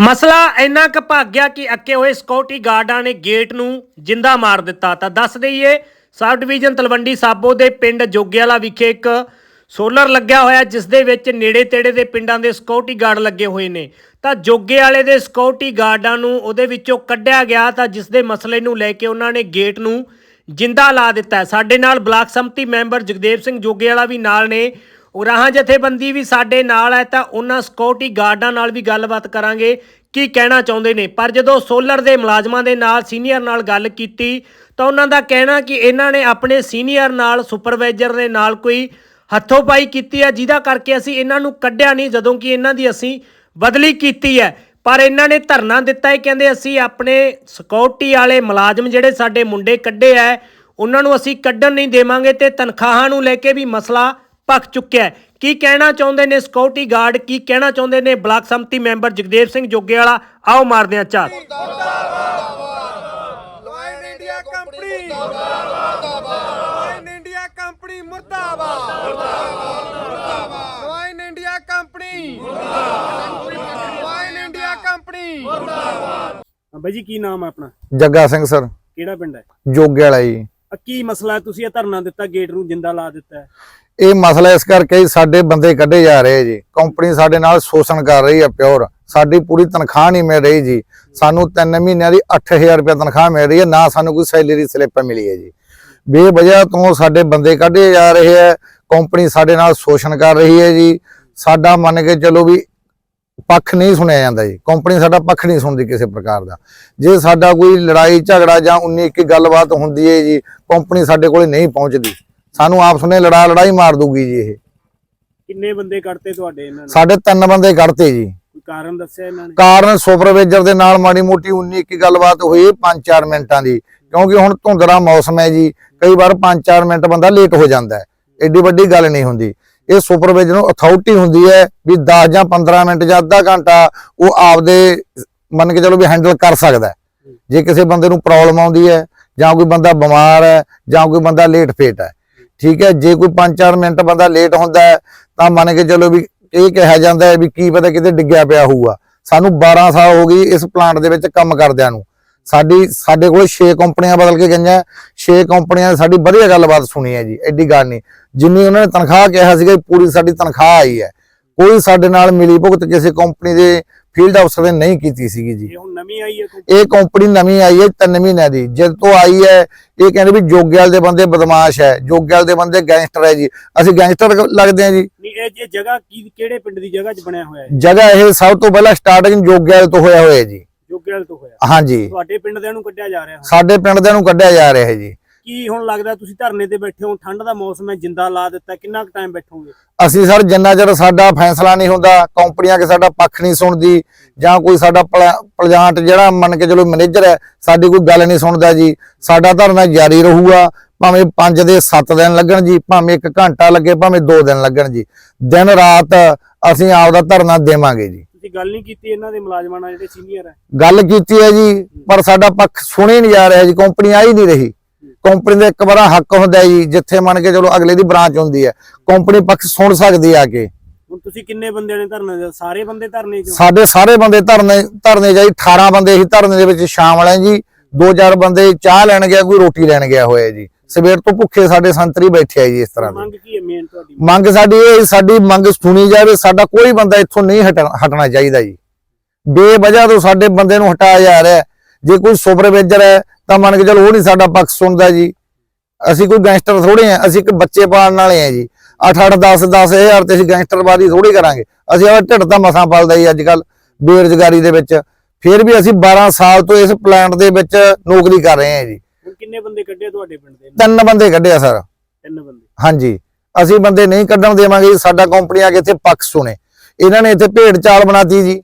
ਮਸਲਾ ਇੰਨਾ ਕੁ ਭੱਗ ਗਿਆ ਕਿ ਅੱਕੇ ਹੋਏ ਸਿਕਿਉਰਿਟੀ ਗਾਰਡਾਂ ਨੇ ਗੇਟ ਨੂੰ ਜਿੰਦਾ ਮਾਰ ਦਿੱਤਾ। ਤਾਂ ਦੱਸ ਦਈਏ ਸਬ ਡਿਵੀਜ਼ਨ ਤਲਵੰਡੀ ਸਾਬੋ ਦੇ ਪਿੰਡ ਜੋਗੇਵਾਲਾ ਵਿਖੇ ਇੱਕ ਸੋਲਰ ਲੱਗਿਆ ਹੋਇਆ ਜਿਸ ਦੇ ਵਿੱਚ ਨੇੜੇ ਤੇੜੇ ਦੇ ਪਿੰਡਾਂ ਦੇ ਸਿਕਿਉਰਿਟੀ ਗਾਰਡ ਲੱਗੇ ਹੋਏ ਨੇ। ਤਾਂ ਜੋਗੇ ਵਾਲੇ ਦੇ ਸਿਕਿਉਰਿਟੀ ਗਾਰਡਾਂ ਨੂੰ ਉਹਦੇ ਵਿੱਚੋਂ ਕੱਢਿਆ ਗਿਆ ਤਾਂ ਜਿਸ ਦੇ ਮਸਲੇ ਨੂੰ ਲੈ ਕੇ ਉਹਨਾਂ ਨੇ ਗੇਟ ਨੂੰ ਜਿੰਦਾ ਲਾ ਦਿੱਤਾ। ਸਾਡੇ ਨਾਲ ਬਲਾਕ ਸੰਮਤੀ ਮੈਂਬਰ ਜਗਦੇਵ ਸਿੰਘ ਜੋਗੇ ਵਾਲਾ ਵੀ ਨਾਲ ਨੇ। ਉਰਾਹਾਂ ਜਥੇਬੰਦੀ ਵੀ ਸਾਡੇ ਨਾਲ ਹੈ ਤਾਂ ਉਹਨਾਂ ਸਿਕਿਉਰਿਟੀ ਗਾਰਡਾਂ ਨਾਲ ਵੀ ਗੱਲਬਾਤ ਕਰਾਂਗੇ। ਕੀ ਕਹਿਣਾ ਚਾਹੁੰਦੇ ਨੇ? ਪਰ ਜਦੋਂ ਸੋਲਰ ਦੇ ਮੁਲਾਜ਼ਮਾਂ ਦੇ ਨਾਲ ਸੀਨੀਅਰ ਨਾਲ ਗੱਲ ਕੀਤੀ, ਤਾਂ ਉਹਨਾਂ ਦਾ ਕਹਿਣਾ ਕਿ ਇਹਨਾਂ ਨੇ ਆਪਣੇ ਸੀਨੀਅਰ ਨਾਲ, ਸੁਪਰਵਾਈਜ਼ਰ ਦੇ ਨਾਲ ਕੋਈ ਹੱਥੋਂ ਪਾਈ ਕੀਤੀ ਹੈ, ਜਿਹਦਾ ਕਰਕੇ ਅਸੀਂ ਇਹਨਾਂ ਨੂੰ ਕੱਢਿਆ ਨਹੀਂ, ਜਦੋਂ ਕਿ ਇਹਨਾਂ ਦੀ ਅਸੀਂ ਬਦਲੀ ਕੀਤੀ ਹੈ। ਪਰ ਇਹਨਾਂ ਨੇ ਧਰਨਾ ਦਿੱਤਾ ਹੈ, ਕਹਿੰਦੇ ਅਸੀਂ ਆਪਣੇ ਸਿਕਿਉਰਿਟੀ ਵਾਲੇ ਮੁਲਾਜ਼ਮ ਜਿਹੜੇ ਸਾਡੇ ਮੁੰਡੇ ਕੱਢੇ ਐ ਉਹਨਾਂ ਨੂੰ ਅਸੀਂ ਕੱਢਣ ਨਹੀਂ ਦੇਵਾਂਗੇ ਤੇ ਤਨਖਾਹਾਂ ਨੂੰ ਲੈ ਕੇ ਵੀ ਮਸਲਾ ਪੱਕ ਚੁੱਕਿਆ ਹੈ। ਕੀ ਕਹਿਣਾ ਚਾਹੁੰਦੇ ਨੇ ਸਿਕਿਉਰਿਟੀ ਗਾਰਡ ਕੀ ਕਹਿਣਾ ਚਾਹੁੰਦੇ ਨੇ ਬਲਾਕ ਸੰਮਤੀ ਮੈਂਬਰ ਜਗਦੇਵ ਸਿੰਘ ਜੋਗੇ ਵਾਲਾ ਆਓ ਮਾਰਦੇ ਹਾਂ ਝਾਤ ਲਾਇਨ ਇੰਡੀਆ ਕੰਪਨੀ। ਮੁਰਦਾਬਾਦ ਲਾਇਨ ਇੰਡੀਆ ਕੰਪਨੀ ਮੁਰਦਾਬਾਦ। ਮੁਰਦਾਬਾਦ ਲਾਇਨ ਇੰਡੀਆ ਕੰਪਨੀ। ਮੁਰਦਾਬਾਦ ਲਾਇਨ ਇੰਡੀਆ ਕੰਪਨੀ। ਬਾਈ ਜੀ ਕੀ ਨਾਮ ਹੈ ਆਪਣਾ? ਜੱਗਾ ਸਿੰਘ ਸਰ। ਕਿਹੜਾ ਪਿੰਡ ਹੈ? ਜੋਗੇ ਵਾਲਾ ਜੀ। ਆ ਕੀ ਮਸਲਾ ਤੁਸੀਂ ਇਹ ਧਰਨਾ ਦਿੱਤਾ ਗੇਟ ਨੂੰ ਜਿੰਦਾ ਲਾ ਦਿੱਤਾ ਹੈ। ਇਹ ਮਸਲਾ ਇਸ ਕਰਕੇ ਹੀ ਸਾਡੇ ਬੰਦੇ ਕੱਢੇ ਜਾ ਰਹੇ ਜੀ। ਕੰਪਨੀ ਸਾਡੇ ਨਾਲ ਸ਼ੋਸ਼ਣ ਕਰ ਰਹੀ ਹੈ ਪਿਓਰ ਸਾਡੀ ਪੂਰੀ ਤਨਖਾਹ ਨਹੀਂ ਮਿਲ ਰਹੀ ਜੀ। ਸਾਨੂੰ 3 ਮਹੀਨਿਆਂ ਦੀ 8000 ਰੁਪਏ ਤਨਖਾਹ ਮਿਲ ਰਹੀ ਹੈ, ਨਾ ਸਾਨੂੰ ਕੋਈ ਸੈਲਰੀ ਸਲਿੱਪ ਮਿਲੀ ਹੈ ਜੀ। ਬੇਵਜ੍ਹਾ ਤੋਂ ਸਾਡੇ ਬੰਦੇ ਕੱਢੇ ਜਾ ਰਹੇ ਹੈ ਕੰਪਨੀ ਸਾਡੇ ਨਾਲ ਸ਼ੋਸ਼ਣ ਕਰ ਰਹੀ ਹੈ ਜੀ। ਸਾਡਾ ਮੰਨ ਕੇ ਚਲੋ ਵੀ ਪੱਖ ਨਹੀਂ ਸੁਣਿਆ ਜਾਂਦਾ ਜੀ। ਕੰਪਨੀ ਸਾਡਾ ਪੱਖ ਨਹੀਂ ਸੁਣਦੀ ਕਿਸੇ ਪ੍ਰਕਾਰ ਦਾ। ਜੇ ਸਾਡਾ ਕੋਈ ਲੜਾਈ ਝਗੜਾ ਜਾਂ 19 ਇੱਕੀ ਗੱਲਬਾਤ ਹੁੰਦੀ ਹੈ ਜੀ ਕੰਪਨੀ ਸਾਡੇ ਕੋਲੇ ਨਹੀਂ ਪਹੁੰਚਦੀ। ਸਾਨੂੰ ਆਪਸ ਵਿੱਚ ਲੜਾ ਲੜਾਈ ਮਾਰ ਦੂਗੀ ਜੀ ਇਹ। ਕਿੰਨੇ ਬੰਦੇ ਕੱਢਤੇ ਤੁਹਾਡੇ ਇਹਨਾਂ ਨੇ? ਸਾਡੇ ਤਿੰਨ ਬੰਦੇ ਕੱਢਤੇ ਜੀ। ਕੋਈ ਕਾਰਨ ਦੱਸਿਆ ਇਹਨਾਂ ਨੇ? ਕਾਰਨ ਸੁਪਰਵਾਈਜ਼ਰ ਦੇ ਨਾਲ ਮਾੜੀ ਮੋਟੀ 19 ਇੱਕੀ ਗੱਲਬਾਤ ਹੋਈ 5-4 ਮਿੰਟਾਂ ਦੀ। ਕਿਉਂਕਿ ਹੁਣ ਧੁੰਦਰਾ ਮੌਸਮ ਹੈ ਜੀ ਕਈ ਵਾਰ 5-4 ਮਿੰਟ ਬੰਦਾ ਲੇਟ ਹੋ ਜਾਂਦਾ ਹੈ। ਐਡੀ ਵੱਡੀ ਗੱਲ ਨਹੀਂ ਹੁੰਦੀ। ਇਹ ਸੁਪਰਵਾਈਜ਼ਰ ਨੂੰ ਅਥਾਰਟੀ ਹੁੰਦੀ ਹੈ ਵੀ 10 ਜਾਂ 15 ਮਿੰਟ ਜਾਂ ਅੱਧਾ ਘੰਟਾ ਉਹ ਆਪਦੇ ਮੰਨ ਕੇ ਚਲੋ ਵੀ ਹੈਂਡਲ ਕਰ ਸਕਦਾ ਜੇ ਕਿਸੇ ਬੰਦੇ ਨੂੰ ਪ੍ਰੋਬਲਮ ਆਉਂਦੀ ਹੈ ਜਾਂ ਕੋਈ ਬੰਦਾ ਬਿਮਾਰ ਹੈ ਜਾਂ ਕੋਈ ਬੰਦਾ ਲੇਟ ਫੇਟ ਹੈ, ਠੀਕ ਹੈ, ਜੇ ਕੋਈ 5-4 ਮਿੰਟ ਬੰਦਾ ਲੇਟ ਹੁੰਦਾ ਤਾਂ ਮੰਨ ਕੇ ਚਲੋ ਵੀ ਇਹ ਕਿਹਾ ਜਾਂਦਾ ਹੈ ਵੀ ਕੀ ਪਤਾ ਕਿਤੇ ਡਿੱਗਿਆ ਪਿਆ ਹੋਊਗਾ। ਸਾਨੂੰ 12 ਸਾਲ ਹੋ ਗਈ ਇਸ ਪਲਾਂਟ ਦੇ ਵਿੱਚ ਕੰਮ ਕਰਦਿਆਂ ਨੂੰ। ਸਾਡੀ ਸਾਡੇ ਕੋਲ 6 ਕੰਪਨੀਆਂ ਬਦਲ ਕੇ ਗਈਆਂ 6 ਕੰਪਨੀਆਂ ਨੇ ਸਾਡੀ ਵਧੀਆ ਗੱਲਬਾਤ ਸੁਣੀ ਹੈ ਜੀ ਐਡੀ ਗੱਲ ਨਹੀਂ। ਜਿੰਨੀ ਉਹਨਾਂ ਨੇ ਤਨਖਾਹ ਕਿਹਾ ਸੀਗਾ ਪੂਰੀ ਸਾਡੀ ਤਨਖਾਹ ਆਈ ਹੈ। ਕੋਈ ਸਾਡੇ ਨਾਲ ਮਿਲੀ ਭੁਗਤ ਕਿਸੇ ਕੰਪਨੀ ਦੇ ਫੀਲਡ ਅਫਸਰ ਨੇ ਨਹੀਂ ਕੀਤੀ ਸੀਗੀ ਜੀ। ਇਹ ਹੁਣ ਨਵੀਂ ਆਈ ਹੈ ਕੋਈ? ਇਹ ਕੰਪਨੀ ਨਵੀਂ ਆਈ ਹੈ ਤਿੰਨ ਮਹੀਨਿਆਂ ਦੀ। ਜਦ ਤੋਂ ਆਈ ਹੈ ਇਹ ਕਹਿੰਦੇ ਵੀ ਜੋਗਿਆਲ ਦੇ ਬੰਦੇ ਬਦਮਾਸ਼ ਹੈ ਜੋਗਿਆਲ ਦੇ ਬੰਦੇ ਗੈਂਗਸਟਰ ਹੈ ਜੀ। ਅਸੀਂ ਗੈਂਗਸਟਰ ਲੱਗਦੇ ਹਾਂ ਜੀ। ਨਹੀਂ ਇਹ ਜਗ੍ਹਾ ਕਿਹੜੇ ਪਿੰਡ ਦੀ ਜਗ੍ਹਾ 'ਚ ਬਣਿਆ ਹੋਇਆ ਹੈ? ਜਗ੍ਹਾ ਇਹ ਸਭ ਤੋਂ ਪਹਿਲਾਂ ਸਟਾਰਟਿੰਗ ਜੋਗਿਆਲ ਤੋਂ ਹੋਇਆ ਹੋਇਆ ਜੀ। ਜੋਗੇਵਾਲ ਤੋਂ ਹੋਇਆ। ਹਾਂਜੀ। ਤੁਹਾਡੇ ਪਿੰਡ ਦੇ ਨੂੰ ਕੱਢਿਆ ਜਾ ਰਿਹਾ। ਸਾਡੇ ਪਿੰਡ ਦੇ ਨੂੰ ਕੱਢਿਆ ਜਾ ਰਿਹਾ ਹੈ ਜੀ। ਕੀ ਹੁਣ ਲੱਗਦਾ ਤੁਸੀਂ ਧਰਨੇ ਤੇ ਬੈਠੇ ਹੋ ਠੰਡ ਦਾ ਮੌਸਮ ਹੈ ਜਿੰਦਾ ਲਾ ਦਿੱਤਾ ਕਿੰਨਾ ਕੁ ਟਾਈਮ ਬੈਠੋਗੇ? ਅਸੀਂ ਸਰ ਜਿੰਨਾ ਚਿਰ ਸਾਡਾ ਫੈਸਲਾ ਨਹੀਂ ਹੁੰਦਾ ਕੰਪਨੀਆਂ ਕੇ ਸਾਡਾ ਪੱਖ ਨਹੀਂ ਸੁਣਦੀ ਜਾਂ ਕੋਈ ਸਾਡਾ ਪਲਾ- ਪਲਾਂਟ ਜਿਹੜਾ ਮੰਨ ਕੇ ਚਲੋ ਮੈਨੇਜਰ ਹੈ ਸਾਡੀ ਕੋਈ ਗੱਲ ਨਹੀਂ ਸੁਣਦਾ ਜੀ। ਸਾਡਾ ਧਰਨਾ ਜਾਰੀ ਰਹੂਗਾ ਭਾਵੇਂ 5 ਦੇ 7 ਦਿਨ ਲੱਗਣ ਜੀ ਭਾਵੇਂ 1 ਘੰਟਾ ਲੱਗੇ ਭਾਵੇਂ 2 ਦਿਨ ਲੱਗਣ ਜੀ। ਦਿਨ ਰਾਤ ਅਸੀਂ ਆਪਦਾ ਧਰਨਾ ਦੇਵਾਂਗੇ ਜੀ। ਤੁਸੀਂ ਗੱਲ ਨਹੀਂ ਕੀਤੀ ਇਹਨਾਂ ਦੇ ਮੁਲਾਜ਼ਮਾਂ ਨਾਲ ਜਿਹੜੇ ਸੀਨੀਅਰ ਹੈ ਗੱਲ ਕੀਤੀ ਹੈ ਜੀ ਪਰ ਸਾਡਾ ਪੱਖ ਸੁਣੇ ਨਹੀਂ ਜਾ ਰਿਹਾ ਜੀ ਕੰਪਨੀ ਆ ਹੀ ਨਹੀਂ ਰਹੀ। ਕੰਪਨੀ ਦਾ ਇੱਕ ਵਾਰਾ ਹੱਕ ਹੁੰਦਾ ਜੀ ਜਿੱਥੇ ਮੰਨ ਕੇ ਚਲੋ ਅਗਲੇ ਦੀ ਬ੍ਰਾਂਚ ਹੁੰਦੀ ਹੈ ਕੰਪਨੀ ਪੱਖ ਸੁਣ ਸਕਦੀ ਆ ਕੇ। ਹੁਣ ਤੁਸੀਂ ਕਿੰਨੇ ਬੰਦਿਆਂ ਨੇ ਧਰਨੇ ਦੇ ਸਾਰੇ ਬੰਦੇ ਧਰਨੇ 'ਚ ਸਾਡੇ ਸਾਰੇ ਬੰਦੇ ਧਰਨੇ ਧਰਨੇ ਜਾਈ 18 ਬੰਦੇ ਹੀ ਧਰਨੇ ਦੇ ਵਿੱਚ ਸ਼ਾਮਲ ਹੈ ਜੀ ਦੋ ਚਾਰ ਬੰਦੇ ਚਾਹ ਲੈਣ ਗਿਆ ਕੋਈ ਰੋਟੀ ਲੈਣ ਗਿਆ ਹੋਇਆ ਜੀ। ਸਵੇਰ ਤੋਂ ਭੁੱਖੇ ਸਾਡੇ ਸੰਤਰੀ ਬੈਠੇ ਆ ਜੀ ਇਸ ਤਰ੍ਹਾਂ ਦੇ। ਮੰਗ ਕੀ ਹੈ ਮੇਨ ਤੁਹਾਡੀ? ਮੰਗ ਸਾਡੀ ਇਹ ਸਾਡੀ ਮੰਗ ਸੁਣੀ ਜਾਵੇ ਸਾਡਾ ਕੋਈ ਬੰਦਾ ਇੱਥੋਂ ਨਹੀਂ ਹਟਣਾ ਚਾਹੀਦਾ ਜੀ। ਬੇਵਜ੍ਹਾ ਤੋਂ ਸਾਡੇ ਬੰਦੇ ਨੂੰ ਹਟਾਇਆ ਜਾ ਰਿਹਾ। ਜੇ ਕੋਈ ਸੁਪਰਵਾਈਜ਼ਰ ਹੈ ਤਾਂ ਮੰਨ ਕੇ ਚਲੋ ਉਹ ਨਹੀਂ ਸਾਡਾ ਪੱਖ ਸੁਣਦਾ ਜੀ। ਅਸੀਂ ਕੋਈ ਗੈਂਗਸਟਰ ਥੋੜੇ ਆ ਅਸੀਂ ਇੱਕ ਬੱਚੇ ਪਾਲਣ ਵਾਲੇ ਆ ਜੀ। 8 8 10 10 ਹਜ਼ਾਰ ਤੇ ਅਸੀਂ ਗੈਂਗਸਟਰਬਾਜ਼ੀ ਥੋੜੀ ਕਰਾਂਗੇ। ਅਸੀਂ ਆ ਢਿੱਡ ਤਾਂ ਮਸਾਂ ਪਲਦਾ ਜੀ ਅੱਜ ਕੱਲ ਬੇਰੁਜ਼ਗਾਰੀ ਦੇ ਵਿੱਚ। ਫਿਰ ਵੀ ਅਸੀਂ 12 ਸਾਲ ਤੋਂ ਇਸ ਪਲਾਂਟ ਦੇ ਵਿੱਚ ਨੌਕਰੀ ਕਰ ਰਹੇ ਹਾਂ ਜੀ। ਕਿੰਨੇ ਬੰਦੇ ਕੱਢੇ ਤੁਹਾਡੇ ਪਿੰਡ ਦੇ? ਤਿੰਨ ਬੰਦੇ ਕੱਢਿਆ ਸਰ। ਤਿੰਨ ਬੰਦੇ। ਹਾਂਜੀ। ਅਸੀਂ ਬੰਦੇ ਨਹੀਂ ਕੱਢਣ ਦੇਵਾਂਗੇ ਜੀ, ਸਾਡਾ ਕੰਪਨੀ ਆ ਕੇ ਇੱਥੇ ਪੱਖ ਸੁਣੇ। ਇਹਨਾਂ ਨੇ ਇੱਥੇ ਭੇਡ ਚਾਲ ਬਣਾਤੀ ਜੀ।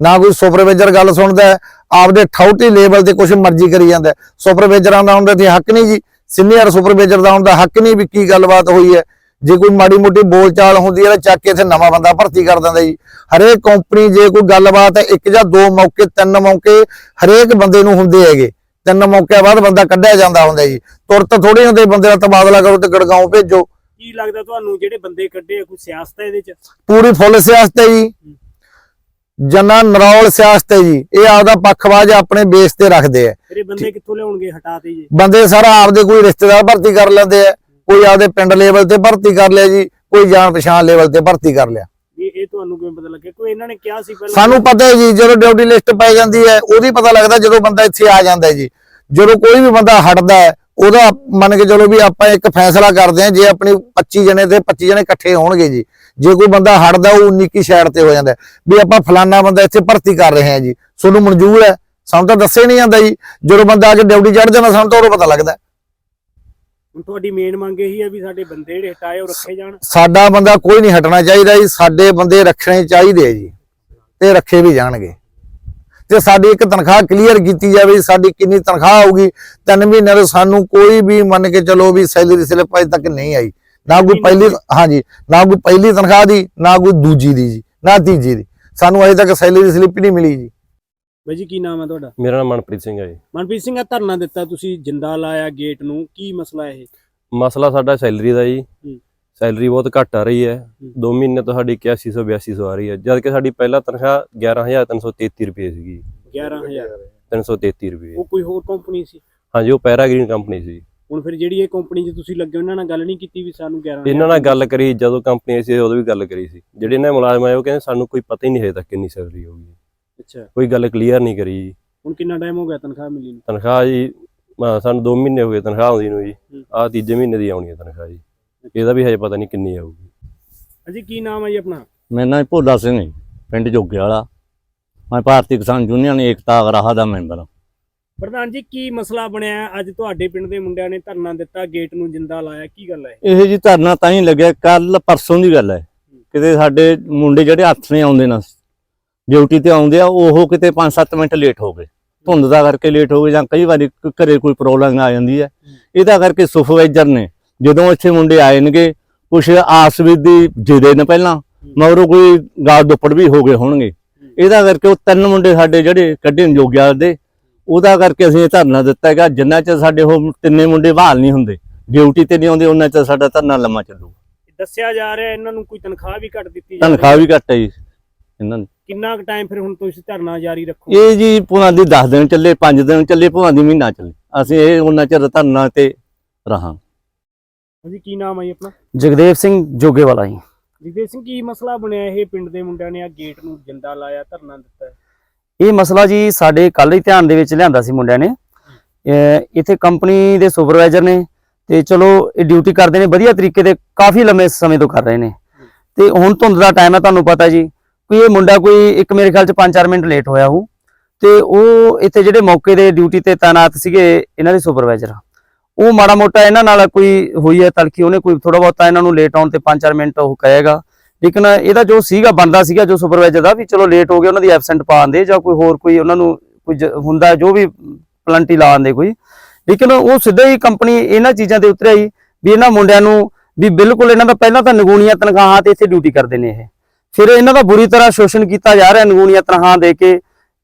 ਨਾ ਕੋਈ ਸੁਪਰਵਾਈਜ਼ਰ ਗੱਲ ਸੁਣਦਾ ਆਪਦੇ ਠਾਉਟੀ ਲੈਵਲ ਤੇ ਕੁਝ ਮਰਜ਼ੀ ਕਰੀ ਜਾਂਦਾ। ਸੁਪਰਵਾਈਜ਼ਰਾਂ ਦਾ ਹੁੰਦਾ ਤੇ ਹੱਕ ਨਹੀਂ ਜੀ। ਸੀਨੀਅਰ ਸੁਪਰਵਾਈਜ਼ਰ ਦਾ ਹੁੰਦਾ ਹੱਕ ਨਹੀਂ ਵੀ ਕੀ ਗੱਲਬਾਤ ਹੋਈ ਹੈ। ਜੇ ਕੋਈ ਮਾੜੀ ਮੋਟੀ ਬੋਲਚਾਲ ਹੁੰਦੀ ਹੈ ਤਾਂ ਚੱਕ ਕੇ ਇੱਥੇ ਨਵਾਂ ਬੰਦਾ ਭਰਤੀ ਕਰ ਦਿੰਦਾ ਜੀ। ਹਰੇਕ ਕੰਪਨੀ ਜੇ ਕੋਈ ਗੱਲਬਾਤ ਹੈ ਇੱਕ ਜਾਂ ਦੋ ਮੌਕੇ ਤਿੰਨ ਮੌਕੇ ਹਰੇਕ ਬੰਦੇ ਨੂੰ ਹੁੰਦੇ ਹੈਗੇ। ਤਿੰਨ ਮੌਕਿਆਂ ਬਾਅਦ ਬੰਦਾ ਕੱਢਿਆ ਜਾਂਦਾ ਹੁੰਦਾ ਜੀ। ਤੁਰਤ ਥੋੜੇ ਹੁੰਦੇ ਬੰਦੇ ਦਾ ਤਬਾਦਲਾ ਕਰੋ ਤੇ ਗੜਗਾਉਂ ਭੇਜੋ। ਕੀ ਲੱਗਦਾ ਤੁਹਾਨੂੰ ਜਿਹੜੇ ਬੰਦੇ ਕੱਢੇ ਕੋਈ ਸਿਆਸਤ ਹੈ ਇਹਦੇ 'ਚ? ਪੂਰੀ ਫੁੱਲ ਸਿਆਸਤ ਹੈ ਜੀ। ਜਨਾ ਨਰੌਲ ਸਿਆਸਤ ਹੈ ਜੀ। ਇਹ ਆਪਦਾ ਪੱਖਵਾਜ ਆਪਣੇ ਬੇਸ ਤੇ ਰੱਖਦੇ ਆ। ਇਹ ਬੰਦੇ ਕਿੱਥੋਂ ਲਿਆਉਣਗੇ ਹਟਾਤੇ ਜੀ? ਬੰਦੇ ਸਾਰਾ ਆਪਦੇ ਕੋਈ ਰਿਸ਼ਤੇਦਾਰ ਭਰਤੀ ਕਰ ਲੈਂਦੇ ਆ ਕੋਈ ਆਪਦੇ ਪਿੰਡ ਲੈਵਲ ਤੇ ਭਰਤੀ ਕਰ ਲਿਆ ਜੀ ਕੋਈ ਜਾਣ ਪਛਾਣ ਲੈਵਲ ਤੇ ਭਰਤੀ ਕਰ ਲਿਆ। ਇਹ ਤੁਹਾਨੂੰ ਕਿਵੇਂ ਪਤਾ ਲੱਗਿਆ? ਕੋਈ ਇਹਨਾਂ ਨੇ ਕਿਹਾ ਸੀ ਪਹਿਲਾਂ? ਸਾਨੂੰ ਪਤਾ ਹੈ ਜੀ, ਜਦੋਂ ਡਿਊਟੀ ਲਿਸਟ ਪੈ ਜਾਂਦੀ ਹੈ, ਉਹਦੀ ਪਤਾ ਲੱਗਦਾ ਜਦੋਂ ਬੰਦਾ ਇੱਥੇ ਆ ਜਾਂਦਾ ਹੈ ਜੀ। ਜਦੋਂ ਕੋਈ ਵੀ ਬੰਦਾ ਹਟਦਾ ਹੈ, ਉਹਦਾ ਮੰਨ ਕੇ ਚਲੋ ਵੀ ਆਪਾਂ ਇੱਕ ਫੈਸਲਾ ਕਰਦੇ ਹਾਂ, ਜੇ ਆਪਣੀ 25 ਜਣੇ ਤੇ 25 ਜਣੇ ਇਕੱਠੇ ਹੋਣਗੇ ਜੀ। ਜੇ ਕੋਈ ਬੰਦਾ ਹਟਦਾ, ਉਹ 19 ਕੀ ਸਾਈਡ ਤੇ ਹੋ ਜਾਂਦਾ ਵੀ ਆਪਾਂ ਫਲਾਨਾ ਬੰਦਾ ਇੱਥੇ ਭਰਤੀ ਕਰ ਰਹੇ ਹਾਂ ਜੀ। ਤੁਹਾਨੂੰ ਮਨਜ਼ੂਰ ਹੈ, ਸਾਨੂੰ ਤਾਂ ਦੱਸੇ ਨਹੀਂ ਜਾਂਦਾ ਜੀ। ਜਦੋਂ ਬੰਦਾ ਆ ਕੇ ਡਿਊਟੀ ਚੜ ਜਾਂਦਾ, ਸਾਨੂੰ ਤਾਂ ਉਦੋਂ ਪਤਾ ਲੱਗਦਾ ਹੁਣ ਤੁਹਾਡੀ ਮੇਨ ਮੰਗ ਇਹੀ ਹੈ ਵੀ ਸਾਡੇ ਬੰਦੇ ਜਿਹੜੇ ਹਟਾਏ ਉਹ ਰੱਖੇ ਜਾਣ। ਸਾਡਾ ਬੰਦਾ ਕੋਈ ਨਹੀਂ ਹਟਣਾ ਚਾਹੀਦਾ ਜੀ, ਸਾਡੇ ਬੰਦੇ ਰੱਖਣੇ ਚਾਹੀਦੇ ਆ ਜੀ, ਤੇ ਰੱਖੇ ਵੀ ਜਾਣਗੇ। ਤੇ ਸਾਡੀ ਇੱਕ ਤਨਖਾਹ ਕਲੀਅਰ ਕੀਤੀ ਜਾਵੇ, ਸਾਡੀ ਕਿੰਨੀ ਤਨਖਾਹ ਆਊਗੀ, ਤਿੰਨ ਮਹੀਨਿਆਂ ਤੋਂ ਸਾਨੂੰ ਕੋਈ ਵੀ ਮੰਨ ਕੇ ਚਲੋ ਵੀ ਸੈਲਰੀ ਸਲਿੱਪ ਅਜੇ ਤੱਕ ਨਹੀਂ ਆਈ। ਨਾ ਕੋਈ ਪਹਿਲੀ, ਹਾਂਜੀ, ਨਾ ਕੋਈ ਪਹਿਲੀ ਤਨਖਾਹ ਦੀ, ਨਾ ਕੋਈ ਦੂਜੀ ਦੀ ਜੀ, ਨਾ ਤੀਜੀ ਦੀ। ਸਾਨੂੰ ਅਜੇ ਤੱਕ ਸੈਲਰੀ ਸਲਿੱਪ ਨਹੀਂ ਮਿਲੀ ਜੀ। ਬਾਈ ਜੀ ਕੀ ਨਾਮ ਹੈ ਤੁਹਾਡਾ? ਮੇਰਾ ਨਾਮ ਮਨਪ੍ਰੀਤ ਸਿੰਘ ਹੈ ਜੀ। ਮਨਪ੍ਰੀਤ ਸਿੰਘ ਆ ਧਰਨਾ ਦਿੱਤਾ ਤੁਸੀਂ ਜਿੰਦਾ ਲਾਇਆ ਗੇਟ ਨੂੰ ਕੀ ਮਸਲਾ ਇਹ? ਮਸਲਾ ਸਾਡਾ ਸੈਲਰੀ ਦਾ ਜੀ। ਹੂੰ। ਸੈਲਰੀ ਬਹੁਤ ਘੱਟ ਆ ਰਹੀ ਹੈ। 2 ਮਹੀਨੇ ਤੋਂ ਸਾਡੀ 8100 8200 ਆ ਰਹੀ ਹੈ। ਜਦ ਕਿ ਸਾਡੀ ਪਹਿਲਾ ਤਨਖਾਹ 11333 ਰੁਪਏ ਸੀਗੀ। 11000 333 ਰੁਪਏ। ਉਹ ਕੋਈ ਹੋਰ ਕੰਪਨੀ ਸੀ? ਹਾਂਜੀ ਉਹ ਪੈਰਾਗ੍ਰੀਨ ਕੰਪਨੀ ਸੀ। ਹੁਣ ਫਿਰ ਜਿਹੜੀ ਇਹ ਕੰਪਨੀ 'ਚ ਤੁਸੀਂ ਲੱਗੇ ਹੋ, ਇਹਨਾਂ ਨਾਲ ਗੱਲ ਨਹੀਂ ਕੀਤੀ ਵੀ ਸਾਨੂੰ 11 ਇਹਨਾਂ ਨਾਲ ਗੱਲ ਕਰੀ ਜਦੋਂ ਕੰਪਨੀ ਸੀ ਉਦੋਂ ਵੀ ਗੱਲ ਕਰੀ ਸੀ। ਜਿਹੜੇ ਇਹਨਾਂ ਦੇ ਮੁਲਾਜ਼ਮ ਆਏ ਉਹ ਕਹਿੰਦੇ ਸਾਨੂੰ ਕੋਈ ਪਤਾ ਹੀ ਨਹੀਂ ਹੈ ਤੱਕ ਕਿੰਨੀ ਸੈਲਰੀ ਹੋਊਗੀ। ਅੱਛਾ। ਕੋਈ ਗੱਲ ਕਲੀਅਰ ਨਹੀਂ ਕਰੀ ਜੀ। ਹੁਣ ਕਿੰਨਾ ਟਾਈਮ ਹੋ ਗਿਆ ਤਨਖਾਹ ਮਿਲੀ ਨੂੰ? ਤਨਖਾਹ ਜੀ ਅਹ ਸਾਨੂੰ 2 ਮਹੀਨੇ ਹੋ ਗਏ ਤਨਖਾਹ ਆਉਂਦੀ ਨੂੰ ਜੀ। ਹੂੰ। ਆਹ ਤੀਜੇ ਮਹੀਨੇ ਦੀ ਆਉਣੀ ਹੈ ਤਨਖਾਹ ਜੀ। ਇਹਦਾ ਵੀ ਹਜੇ ਪਤਾ ਨਹੀਂ ਕਿੰਨੀ ਆਊਗੀ। ਅਜੀ ਕੀ ਨਾਮ ਹੈ ਜੀ ਆਪਣਾ? ਮੇਰਾ ਨਾਮ ਭੋਲਾ ਸਿੰਘ ਹੈ ਪਿੰਡ ਜੋਗੇ ਵਾਲਾ। ਮੈਂ ਭਾਰਤੀ ਕਿਸਾਨ ਯੂਨੀਅਨ ਏਕਤਾ ਅਗਰਾਹਾ ਦਾ ਮੈਂਬਰ ਹਾਂ। ਪ੍ਰਧਾਨ ਜੀ ਕੀ ਮਸਲਾ ਬਣਿਆ? ਹੈ? ਅੱਜ ਤੁਹਾਡੇ ਪਿੰਡ ਦੇ ਮੁੰਡਿਆਂ ਨੇ ਧਰਨਾ ਦਿੱਤਾ ਗੇਟ ਨੂੰ ਜਿੰਦਾ ਲਾਇਆ ਕੀ ਗੱਲ ਹੈ ਇਹ? ਜੀ ਧਰਨਾ ਤਾਂ ਹੀ ਲੱਗਿਆ ਕੱਲ ਪਰਸੋਂ ਦੀ ਗੱਲ ਹੈ। ਕਿਤੇ ਸਾਡੇ ਮੁੰਡੇ ਜਿਹੜੇ ਹੱਥ ਨੇ ਆਉਂਦੇ ਨਾ ਡਿਊਟੀ ਤੇ ਆਉਂਦੇ ਆ ਉਹ ਕਿਤੇ 5-7 ਮਿੰਟ ਲੇਟ ਹੋ ਗਏ। ਧੁੰਦ ਦਾ ਕਰਕੇ ਲੇਟ ਹੋ ਗਏ ਜਾਂ ਕਈ ਵਾਰੀ ਘਰੇ ਕੋਈ ਪ੍ਰੋਬਲਮ ਆ ਜਾਂਦੀ ਹੈ। ਇਹਦਾ ਕਰਕੇ ਸੁਪਰਵਾਈਜ਼ਰ ਨੇ ਜਦੋਂ ਇੱਥੇ ਮੁੰਡੇ ਆਏ ਨੇਗੇ ਕੁਛ ਆਸਵਿਦੀ ਜਿਹਦੇ ਨੇ ਪਹਿਲਾਂ ਮਗਰੋਂ ਕੋਈ ਗਾਲ ਦੁੱਪੜ ਵੀ ਹੋ ਗਏ ਹੋਣਗੇ। ਇਹਦਾ ਕਰਕੇ ਉਹ ਤਿੰਨ ਮੁੰਡੇ ਸਾਡੇ ਜਿਹੜੇ ਕੱਢੇ ਨੇ ਜੋਗਿਆ ਦੇ ਉਹਦਾ ਕਰਕੇ ਅਸੀਂ ਇਹ ਧਰਨਾ ਦਿੱਤਾ ਹੈਗਾ ਜਿੰਨਾ ਚਿਰ ਸਾਡੇ ਉਹ ਤਿੰਨੇ ਮੁੰਡੇ ਬਹਾਲ ਨਹੀਂ ਹੁੰਦੇ ਡਿਊਟੀ ਤੇ ਨਹੀਂ ਆਉਂਦੇ ਉਹਨਾਂ ਚਿਰ ਸਾਡਾ ਧਰਨਾ ਲੰਮਾ ਚੱਲੂਗਾ। ਦੱਸਿਆ ਜਾ ਰਿਹਾ ਇਹਨਾਂ ਨੂੰ ਕੋਈ ਤਨਖਾਹ ਵੀ ਘੱਟ ਦਿੱਤੀ ਜਾ ਤਨਖਾਹ ਵੀ ਘੱਟ ਹੈ ਜੀ ਇਹਨਾਂ ਦੀ ਕਿੰਨਾ ਕੁ ਟਾਈਮ ਫਿਰ ਹੁਣ ਤੁਸੀਂ ਧਰਨਾ ਜਾਰੀ ਰੱਖੋ ਇਹ ਜੀ ਭੂਆ ਦੀ 10 ਦਿਨ ਚੱਲੇ 5 ਦਿਨ ਚੱਲੇ ਭੂਆ ਦੀ ਮਹੀਨਾ ਚੱਲੇ। ਅਸੀਂ ਇਹ ਉਹਨਾਂ ਚਿਰ ਧਰਨਾ ਤੇ ਰਹਾਂ। ਜੀ ਕੀ ਨਾਮ ਹੈ ਆਪਣਾ? ਜਗਦੇਵ ਸਿੰਘ ਜੋਗੇ ਵਾਲਾ ਜੀ। ਜਗਦੇਵ ਸਿੰਘ ਕੀ ਮਸਲਾ ਬਣਿਆ ਇਹ ਪਿੰਡ ਦੇ ਮੁੰਡਿਆਂ ਨੇ ਆ ਗੇਟ ਨੂੰ ਜਿੰਦਾ ਲਾਇਆ ਧਰਨਾ ਦਿੱਤਾ? ਇਹ ਮਸਲਾ ਜੀ ਸਾਡੇ ਕੱਲ ਹੀ ਧਿਆਨ ਦੇ ਵਿੱਚ ਲਿਆਂਦਾ ਸੀ ਮੁੰਡਿਆਂ ਨੇ। ਇੱਥੇ ਕੰਪਨੀ ਦੇ ਸੁਪਰਵਾਈਜ਼ਰ ਨੇ ਤੇ ਚਲੋ ਇਹ ਡਿਊਟੀ ਕਰਦੇ ਨੇ ਵਧੀਆ ਤਰੀਕੇ ਤੇ ਕਾਫੀ ਲੰਮੇ ਸਮੇਂ ਤੋਂ ਕਰ ਰਹੇ ਨੇ। ਤੇ ਹੁਣ ਧੁੰਦ ਦਾ ਟਾਈਮ ਹੈ ਤੁਹਾਨੂੰ ਪਤਾ ਜੀ। ਕੋਈ ਇਹ ਮੁੰਡਾ ਕੋਈ ਇੱਕ ਮੇਰੇ ਖਿਆਲ ਚ 5-4 ਮਿੰਟ ਲੇਟ ਹੋਇਆ ਉਹ ਤੇ ਉਹ ਇੱਥੇ ਜਿਹੜੇ ਮੌਕੇ ਦੇ ਡਿਊਟੀ ਤੇ ਤਾਇਨਾਤ ਸੀਗੇ, ਇਹਨਾਂ ਦੇ ਸੁਪਰਵਾਈਜ਼ਰ ਉਹ ਮਾੜਾ ਮੋਟਾ ਇਹਨਾਂ ਨਾਲ ਕੋਈ ਹੋਈ ਹੈ ਤਲਕੀ ਉਹਨੇ ਕੋਈ ਥੋੜਾ ਬਹੁਤਾ ਇਹਨਾਂ ਨੂੰ ਲੇਟ ਆਉਣ ਤੇ 5-4 ਮਿੰਟ ਉਹ ਕਹੇਗਾ। ਲੇਕਿਨ ਇਹਦਾ ਜੋ ਸੀਗਾ ਬੰਦਾ ਸੀਗਾ, ਜੋ ਸੁਪਰਵਾਈਜ਼ਰ ਦਾ ਵੀ ਚਲੋ ਲੇਟ ਹੋ ਗਿਆ, ਉਹਨਾਂ ਦੀ ਐਬਸੈਂਟ ਪਾਉਂਦੇ ਜਾਂ ਕੋਈ ਹੋਰ ਕੋਈ ਉਹਨਾਂ ਨੂੰ ਕੋਈ ਹੁੰਦਾ, ਜੋ ਵੀ ਪਲੰਟੀ ਲਾ ਲਾਉਂਦੇ ਕੋਈ। ਲੇਕਿਨ ਉਹ ਸਿੱਧਾ ਹੀ ਕੰਪਨੀ ਇਹਨਾਂ ਚੀਜ਼ਾਂ ਤੇ ਉਤਰਿਆ ਹੀ ਵੀ ਇਹਨਾਂ ਮੁੰਡਿਆਂ ਨੂੰ ਵੀ ਬਿਲਕੁਲ ਇਹਨਾਂ ਦਾ ਪਹਿਲਾਂ ਤਾਂ ਨਗੂਣੀਆਂ ਤਨਖਾਹਾਂ ਤੇ ਇੱਥੇ ਡਿਊਟੀ ਕਰਦੇ ਨੇ ਇਹ। ਫਿਰ ਇਹਨਾਂ ਦਾ ਬੁਰੀ ਤਰ੍ਹਾਂ ਸ਼ੋਸ਼ਣ ਕੀਤਾ ਜਾ ਰਿਹਾ ਨਗੂਣੀਆਂ ਤਨਖਾਹਾਂ ਦੇ ਕੇ,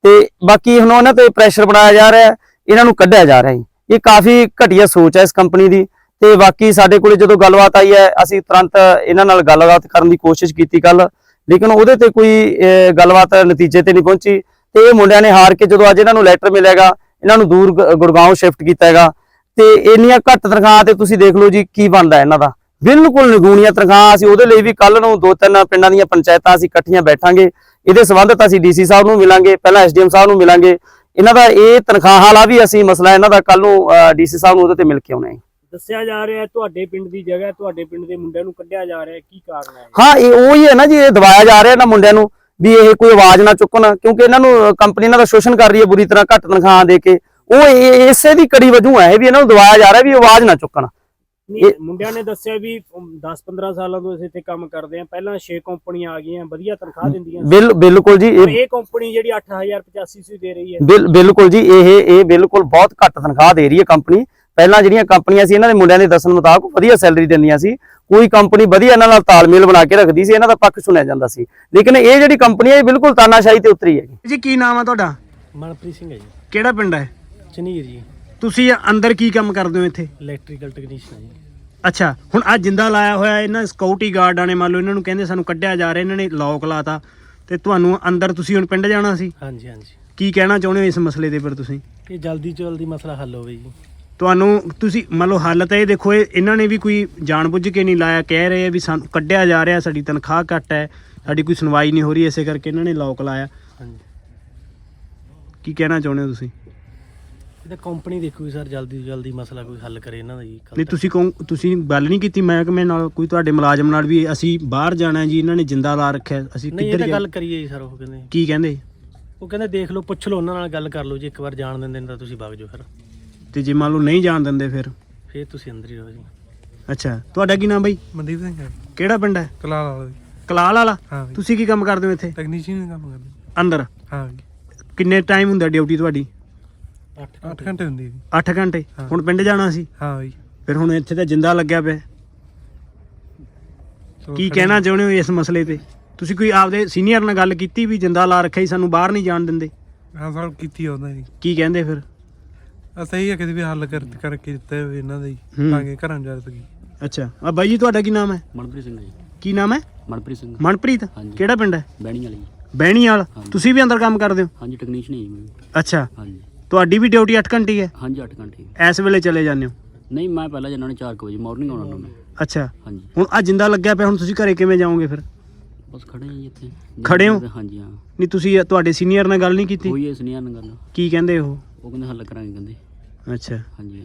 ਤੇ ਬਾਕੀ ਹੁਣ ਉਹਨਾਂ ਤੇ ਪ੍ਰੈਸ਼ਰ ਬਣਾਇਆ ਜਾ ਰਿਹਾ, ਇਹਨਾਂ ਨੂੰ ਕੱਢਿਆ ਜਾ ਰਿਹਾ ਹੈ ਇਹ ਕਾਫੀ ਘਟੀਆ ਸੋਚ ਹੈ ਇਸ ਕੰਪਨੀ ਦੀ, ਤੇ ਬਾਕੀ ਸਾਡੇ ਕੋਲੇ ਜਦੋਂ ਗੱਲਬਾਤ ਆਈ ਹੈ, ਅਸੀਂ ਤੁਰੰਤ ਇਹਨਾਂ ਨਾਲ ਗੱਲਬਾਤ ਕਰਨ ਦੀ ਕੋਸ਼ਿਸ਼ ਕੀਤੀ ਕੱਲ, ਲੇਕਿਨ ਉਹਦੇ ਤੇ ਕੋਈ ਗੱਲਬਾਤ ਨਤੀਜੇ ਤੇ ਨਹੀਂ ਪਹੁੰਚੀ, ਤੇ ਇਹ ਮੁੰਡਿਆਂ ਨੇ ਹਾਰ ਕੇ ਜਦੋਂ ਅੱਜ ਇਹਨਾਂ ਨੂੰ ਲੈਟਰ ਮਿਲੇਗਾ ਇਹਨਾਂ ਨੂੰ ਦੂਰ ਗ- ਗੁੜਗਾਉਂ ਸ਼ਿਫਟ ਕੀਤਾ ਹੈਗਾ, ਤੇ ਇੰਨੀਆਂ ਘੱਟ ਤਨਖਾਹਾਂ ਤੇ ਤੁਸੀਂ ਦੇਖ ਲਓ ਜੀ ਕੀ ਬਣਦਾ ਇਹਨਾਂ ਦਾ। ਬਿਲਕੁਲ ਨਿਗੂਣੀਆਂ ਤਨਖਾਹਾਂ ਅਸੀਂ ਉਹਦੇ ਲਈ ਵੀ ਕੱਲ ਨੂੰ ਦੋ ਤਿੰਨ ਪਿੰਡਾਂ ਦੀਆਂ ਪੰਚਾਇਤਾਂ ਅਸੀਂ ਇਕੱਠੀਆਂ ਬੈਠਾਂਗੇ। ਇਹਦੇ ਸੰਬੰਧਤ ਅਸੀਂ ਡੀਸੀ ਸਾਹਿਬ ਨੂੰ ਮਿਲਾਂਗੇ ਪਹਿਲਾਂ ਐਸਡੀਐਮ ਸਾਹਿਬ ਨੂੰ ਮਿਲਾਂਗੇ। ਇਹਨਾਂ ਦਾ ਇਹ ਤਨਖਾਹਾਂ ਵਾਲਾ ਵੀ ਅਸੀਂ ਮਸਲਾ ਇਹਨਾਂ ਦਾ ਕੱਲ ਨੂੰ ਡੀਸੀ ਸਾਹਿਬ ਨੂੰ ਉਹਦੇ ਤੇ ਮਿਲ ਕੇ ਆਉਣਾ ਹੈ। ਦੱਸਿਆ ਜਾ ਰਿਹਾ ਤੁਹਾਡੇ ਪਿੰਡ ਦੀ ਜਗ੍ਹਾ ਤੁਹਾਡੇ ਪਿੰਡ ਦੇ ਮੁੰਡਿਆਂ ਨੂੰ ਕੱਢਿਆ ਜਾ ਰਿਹਾ ਕੀ ਕਾਰਨ ਹੈ ਹਾਂ ਇਹ ਉਹ ਹੀ ਹੈ ਨਾ ਜੀ ਇਹ ਦਬਾਇਆ ਜਾ ਰਿਹਾ ਨਾ ਮੁੰਡਿਆਂ ਨੂੰ ਵੀ ਇਹ ਕੋਈ ਆਵਾਜ਼ ਨਾ ਚੁੱਕਣ ਕਿਉਂਕਿ ਇਹਨਾਂ ਨੂੰ ਕੰਪਨੀ ਇਹਨਾਂ ਦਾ ਸ਼ੋਸ਼ਣ ਕਰ ਰਹੀ ਹੈ ਬੁਰੀ ਤਰ੍ਹਾਂ ਘੱਟ ਤਨਖਾਹਾਂ ਦੇ ਕੇ। ਉਹ ਇਸੇ ਦੀ ਕੜੀ ਵਜੋਂ ਹੈ ਵੀ ਇਹਨਾਂ ਨੂੰ ਦਬਾਇਆ ਜਾ ਰਿਹਾ ਵੀ ਆਵਾਜ਼ ਨਾ ਚੁੱਕਣ। ਨਹੀਂ, ਮੁੰਡਿਆਂ ਨੇ ਦੱਸਿਆ ਵੀ 10-15 ਸਾਲਾਂ ਤੋਂ ਅਸੀਂ ਇੱਥੇ ਕੰਮ ਕਰਦੇ ਆ ਪਹਿਲਾਂ 6 ਕੰਪਨੀਆਂ ਆ ਗਈਆਂ ਵਧੀਆ ਤਨਖਾਹ ਦਿੰਦੀਆਂ। ਬਿਲ ਬਿਲਕੁਲ ਜੀ ਇਹ ਕੰਪਨੀ ਜਿਹੜੀ 8085 ਸੀ ਦੇ ਰਹੀ ਹੈ। ਬਿਲ ਬਿਲਕੁਲ ਜੀ ਇਹ ਇਹ ਬਿਲਕੁਲ ਬਹੁਤ ਘੱਟ ਤਨਖਾਹ ਦੇ ਰਹੀ ਹੈ ਕੰਪਨੀ। ਪਹਿਲਾਂ ਜਿਹੜੀਆਂ ਕੰਪਨੀਆਂ ਸੀ ਇਹਨਾਂ ਦੇ ਮੁੰਡਿਆਂ ਦੇ ਦੱਸਣ ਮੁਤਾਬਕ ਵਧੀਆ ਸੈਲਰੀ ਦਿੰਦੀਆਂ ਸੀ। ਕੋਈ ਕੰਪਨੀ ਵਧੀਆ ਇਹਨਾਂ ਨਾਲ ਤਾਲਮੇਲ ਬਣਾ ਕੇ ਰੱਖਦੀ ਸੀ ਇਹਨਾਂ ਦਾ ਪੱਖ ਸੁਣਿਆ ਜਾਂਦਾ ਸੀ। ਲੇਕਿਨ ਇਹ ਜਿਹੜੀ ਕੰਪਨੀ ਹੈ ਇਹ ਬਿਲਕੁਲ ਤਾਨਾਸ਼ਾਹੀ ਤੇ ਉਤਰੀ ਹੈ ਜੀ ਕੀ ਨਾਮ ਆ ਤੁਹਾਡਾ? ਮਨਪ੍ਰੀਤ ਸਿੰਘ ਹੈ ਜੀ। ਕਿਹੜਾ ਪਿੰਡ ਹੈ? ਚਨੀਰ ਜੀ। ਤੁਸੀਂ ਅੰਦਰ ਕੀ ਕੰਮ ਕਰਦੇ ਹੋ ਇੱਥੇ? ਇਲੈਕਟ੍ਰੀਕਲ ਟੈਕਨੀਸ਼ੀਅਨ ਜੀ। ਅੱਛਾ ਹੁਣ ਆ ਜਿੰਦਾ ਲਾਇਆ ਹੋਇਆ ਇਹਨਾਂ ਸਿਕਿਉਰਿਟੀ ਗਾਰਡਾਂ ਨੇ ਮੰਨ ਲਓ ਇਹਨਾਂ ਨੂੰ ਕਹਿੰਦੇ ਸਾਨੂੰ ਕੱਢਿਆ ਜਾ ਰਿਹਾ ਇਹਨਾਂ ਨੇ ਲੌਕ ਲਾਤਾ। ਤੇ ਤੁਹਾਨੂੰ ਅੰਦਰ ਤੁਸੀਂ ਹੁਣ ਪਿੰਡ ਜਾਣਾ ਸੀ? ਹਾਂਜੀ ਹਾਂਜੀ। ਕੀ ਕਹਿਣਾ ਚਾਹੁੰਦੇ ਹੋ ਇਸ ਮਸਲੇ ਦੇ ਫਿਰ ਤੁਸੀਂ? ਇਹ ਜਲਦੀ ਤੋਂ ਜਲਦੀ ਮਸਲਾ ਹੱਲ ਹੋਵੇ ਜੀ। ਤੁਹਾਨੂੰ ਤੁਸੀਂ ਮੰਨ ਲਓ ਹੱਲ ਤਾਂ ਇਹ ਦੇਖੋ ਇਹ ਇਹਨਾਂ ਨੇ ਵੀ ਕੋਈ ਜਾਣਬੁੱਝ ਕੇ ਨਹੀਂ ਲਾਇਆ ਕਹਿ ਰਹੇ ਆ ਵੀ ਸਾਨੂੰ ਕੱਢਿਆ ਜਾ ਰਿਹਾ ਸਾਡੀ ਤਨਖਾਹ ਘੱਟ ਹੈ ਸਾਡੀ ਕੋਈ ਸੁਣਵਾਈ ਨਹੀਂ ਹੋ ਰਹੀ ਇਸੇ ਕਰਕੇ ਇਹਨਾਂ ਨੇ ਲੋਕ ਲਾਇਆ। ਹਾਂਜੀ। ਕੀ ਕਹਿਣਾ ਚਾਹੁੰਦੇ ਹੋ ਤੁਸੀਂ? ਇਹ ਤਾਂ ਕੰਪਨੀ ਦੇਖੂਗੀ ਸਰ ਜਲਦੀ ਤੋਂ ਜਲਦੀ ਮਸਲਾ ਕੋਈ ਹੱਲ ਕਰੇ ਇਹਨਾਂ ਦਾ ਜੀ ਕੱਲ੍ਹ ਨਹੀਂ ਤੱਕ। ਤੁਸੀਂ ਕਹੋ ਤੁਸੀਂ ਗੱਲ ਨਹੀਂ ਕੀਤੀ ਮਹਿਕਮੇ ਨਾਲ ਕੋਈ ਤੁਹਾਡੇ ਮੁਲਾਜ਼ਮ ਨਾਲ ਵੀ ਅਸੀਂ ਬਾਹਰ ਜਾਣਾ ਜੀ ਇਹਨਾਂ ਨੇ ਜਿੰਦਾ ਲਾ ਰੱਖਿਆ ਅਸੀਂ ਨਹੀਂ ਇਹ ਕਿੱਧਰ ਤਾਂ ਗੱਲ ਕਰੀਏ ਜੀ ਸਰ ਉਹ ਕਹਿੰਦੇ। ਕੀ ਕਹਿੰਦੇ? ਉਹ ਕਹਿੰਦੇ ਦੇਖ ਲਓ ਪੁੱਛ ਲਓ ਉਹਨਾਂ ਨਾਲ ਗੱਲ ਕਰ ਲਓ ਜੇ ਇੱਕ ਵਾਰ ਜਾਣ ਦਿੰਦੇ ਨੇ ਤਾਂ ਤੁਸੀਂ ਵਗ ਜਾਓ ਫਿਰ। ਤੇ ਜੇ ਮੰਨ ਲਓ ਨਹੀਂ ਜਾਣ ਦਿੰਦੇ ਫਿਰ? ਫੇਰ ਤੁਸੀਂ ਅੰਦਰ ਹੀ ਰਹੋ ਜੀ। ਅੱਛਾ ਤੁਹਾਡਾ ਕੀ ਨਾਮ ਬਾਈ? ਮਨਦੀਪ ਸਿੰਘ ਹੈ ਕਿਹੜਾ ਪਿੰਡ ਹੈ? ਕਲਾਲ ਵਾਲਾ ਜੀ। ਕਲਾਲ ਵਾਲਾ? ਹਾਂ ਤੁਸੀਂ ਕੀ ਕੰਮ ਕਰਦੇ ਹੋ ਇੱਥੇ? ਟੈਕਨੀਸ਼ੀਅਨ ਦਾ ਕੰਮ ਕਰਦੇ। ਅੰਦਰ? ਹਾਂ ਜੀ। ਕਿੰਨੇ ਟਾਈਮ ਹੁੰਦਾ ਡਿਊਟੀ ਤੁਹਾਡੀ? 8 ਘੰਟੇ ਹੁੰਦੀ ਜੀ 8 ਘੰਟੇ। ਹੁਣ ਪਿੰਡ ਜਾਣਾ ਸੀ? ਹਾਂ ਜੀ ਫਿਰ ਹੁਣ ਇੱਥੇ ਤਾਂ ਜਿੰਦਾ ਲੱਗਿਆ ਪਿਆ। ਸੋ ਕੀ ਕਹਿਣਾ ਚਾਹੁੰਦੇ ਹੋ ਇਸ ਮਸਲੇ ਤੇ? ਤੁਸੀਂ ਕੋਈ ਆਪਦੇ ਸੀਨੀਅਰ ਨਾਲ ਗੱਲ ਕੀਤੀ ਵੀ ਜਿੰਦਾ ਲਾ ਰੱਖਿਆ ਹੀ ਸਾਨੂੰ ਬਾਹਰ ਨਹੀਂ ਜਾਣ ਦਿੰਦੇ? ਹਾਂ ਸਰ ਕੀਤੀ ਆਉਂਦਾ ਜੀ ਕੀ ਕਹਿੰਦੇ ਫਿਰ? ਆ ਸਹੀ ਹੈ ਕਿਤੇ ਵੀ ਹੱਲ ਕਰ ਕਰਕੇ ਦਿੱਤੇ ਹੋਏ ਇਹਨਾਂ ਦੇ। ਜੀ ਤਾਂ ਕਿ ਘਰਾਂ ਜਾ ਸਕੀ। ਅੱਛਾ। ਆ ਬਾਈ ਜੀ ਤੁਹਾਡਾ ਕੀ ਨਾਮ ਹੈ? ਮਨਪ੍ਰੀਤ ਸਿੰਘ ਜੀ। ਕੀ ਨਾਮ ਹੈ? ਮਨਪ੍ਰੀਤ ਸਿੰਘ। ਮਨਪ੍ਰੀਤ। ਕਿਹੜਾ ਪਿੰਡ ਹੈ? ਬੈਣੀ ਵਾਲੀ ਜੀ। ਬੈਣੀ ਵਾਲ। ਤੁਸੀਂ ਵੀ ਅੰਦਰ ਕੰਮ ਕਰਦੇ ਹੋ? ਹਾਂਜੀ ਟੈਕਨੀਸ਼ੀਅਨ ਹੀ ਮੈਂ। ਵੀ। ਅੱਛਾ। ਹਾਂਜੀ। ਤੁਹਾਡੀ ਵੀ ਡਿਊਟੀ 8 ਘੰਟੇ ਹੀ ਹਾਂਜੀ 8 ਘੰਟੇ ਇਸ ਵੇਲੇ ਚਲੇ ਜਾਂਦੇ ਹੋ? ਨਹੀਂ ਮੈਂ ਪਹਿਲਾਂ ਜਾਣਾ 4 ਵਜੇ ਮਾਰਨਿੰਗ ਆਉਣਾ ਮੈਂ। ਅੱਛਾ। ਹਾਂਜੀ। ਹੁਣ ਆ ਜਿੰਦਾ ਲੱਗਿਆ ਪਿਆ ਹੁਣ ਤੁਸੀਂ ਘਰੇ ਕਿਵੇਂ ਜਾਓਗੇ ਫਿਰ? ਬਸ ਖੜੇ ਹਾਂ ਜੀ ਇੱਥੇ। ਖੜੇ ਹੋ? ਹਾਂਜੀ ਹਾਂ। ਨਹੀਂ ਤੁਸੀਂ ਤੁਹਾਡੇ ਸੀਨੀਅਰ ਨਾਲ ਗੱਲ ਨਹੀਂ ਕੀਤੀ? ਹੋਈ ਇਸ ਨਹੀਂ ਗੱਲ। ਕੀ ਕਹਿੰਦੇ ਉਹ? ਉਹ ਕਹਿੰਦੇ ਹੱਲ ਕਰਾਂਗੇ ਕਹਿੰਦੇ। ਅੱਛਾ। ਹਾਂਜੀ